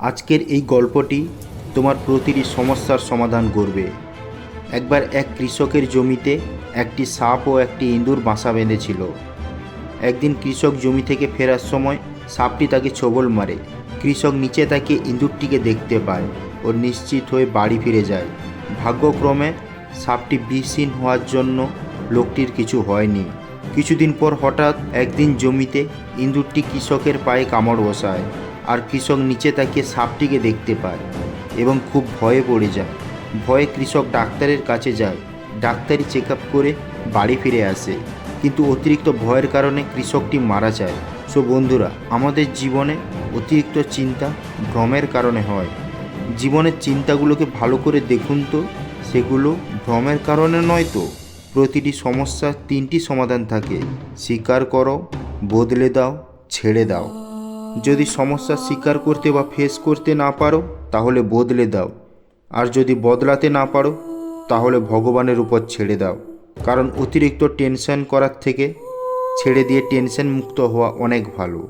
আজকের এই গল্পটি তোমার প্রতিটি সমস্যার সমাধান করবে। একবার এক কৃষকের জমিতে একটি সাপ ও একটি ইঁদুর বাসা বেঁধেছিল। একদিন কৃষক জমি থেকে ফেরার সময় সাপটি তাকে ছবল মারে। কৃষক নিচে তাকে ইঁদুরটিকে দেখতে পায় ও নিশ্চিত হয়ে বাড়ি ফিরে যায়। ভাগ্যক্রমে সাপটি বিষহীন হওয়ার জন্য লোকটির কিছু হয়নি। কিছুদিন পর হঠাৎ একদিন জমিতে ইঁদুরটি কৃষকের পায়ে কামড় বসায়। আর কৃষক নিচে তাকিয়ে সাপটিকে দেখতে পায় এবং খুব ভয়ে পড়ে যায়। ভয়ে কৃষক ডাক্তারের কাছে যায়। ডাক্তারি চেক করে বাড়ি ফিরে আসে। কিন্তু অতিরিক্ত ভয়ের কারণে কৃষকটি মারা যায়। সো বন্ধুরা, আমাদের জীবনে অতিরিক্ত চিন্তা ভ্রমের কারণে হয়। জীবনের চিন্তাগুলোকে ভালো করে দেখুন তো। সেগুলো ভ্রমের কারণে নয় তো। প্রতিটি সমস্যার তিনটি সমাধান থাকে। স্বীকার করো, বদলে দাও, ছেড়ে দাও। যদি সমস্যা স্বীকার করতে বা ফেস করতে না পারো, তাহলে বদলে দাও। আর যদি বদলাতে না পারো, তাহলে ভগবানের উপর ছেড়ে দাও। কারণ অতিরিক্ত টেনশন করার থেকে ছেড়ে দিয়ে টেনশন মুক্ত হওয়া অনেক ভালো।